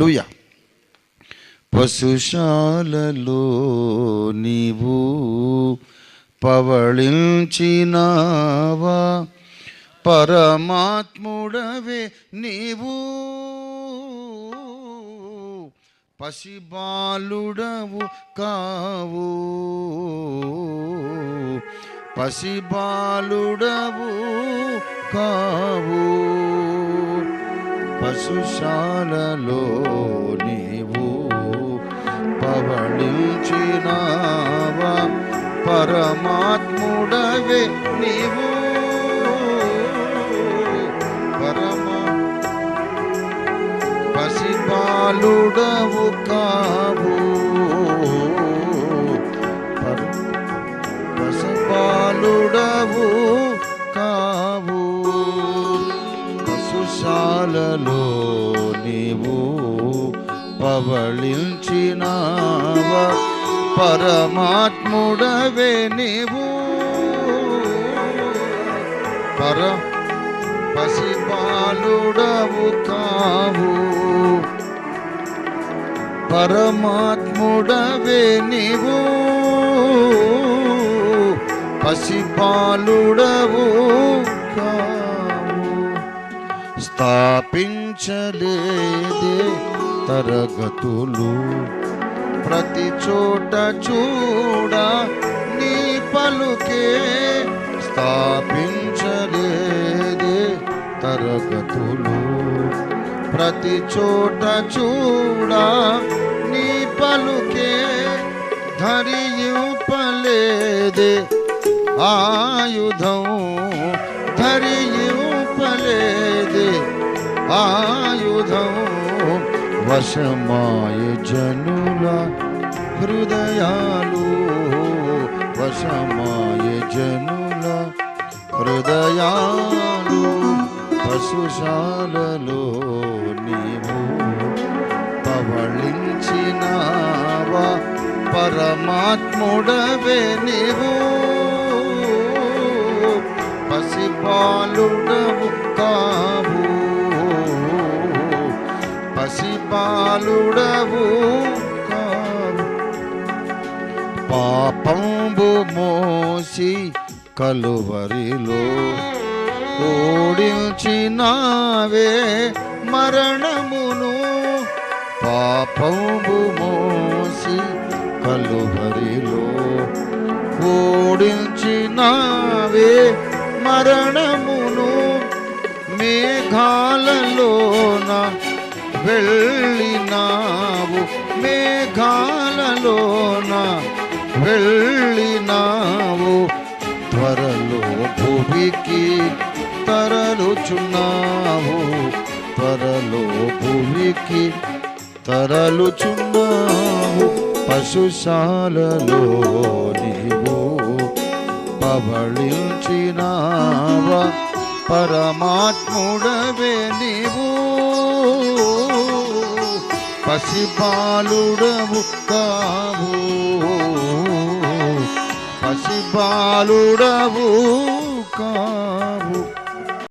లూయ పశుశాలలో నీవు పవళించినావా పరమాత్ముడవే నీవు. పసిబాలుడవు కావు పసిబాలుడవు కావు. పశుశాలలో నీవు పవళించినావా పరమాత్ముడవే నీవు. పరమా పసిపాలుడవు కావు. పశుశాలలో నీవు పవళించినావ పరమాత్ముడవే నీవు. పర పసిపాలుడవు కావు పరమాత్ముడవే నీవు. పసిపాలుడవు కావు. స్థాపించలేదే తరగతులు. ప్రతి చోట చూడ నీ పలుకే స్థాపించలేదే తరగతులు. ప్రతి చోట చూడ నీ పలుకే ధరియుపలేదే ఆయుధం. ఆయుధం వశమాయ జనుల హృదయాలు వశమాయ జనుల హృదయాలు పశుశాలలో నీవు పవళించినావా పరమాత్ముడవే నీవు పసిపాలుడవు బాలుడవు పాపంబు మోసి కలువరిలో ఓడించినావే మరణమును. పాపంబు మోసి కలువరిలో ఓడించినావే మరణమును. మేఘాలలోన వెళ్ళినావు మేఘాలలోన. వెళ్ళినావు త్వరలో భూమికి తరలుచున్నావు. త్వరలో భూమికి తరలుచున్నావు. పశుశాలలో నీవు పవళించినావా. పరమాత్ముడవే నీవు. పసిపాలుడవు కావు. పసిపాలుడవు కావు.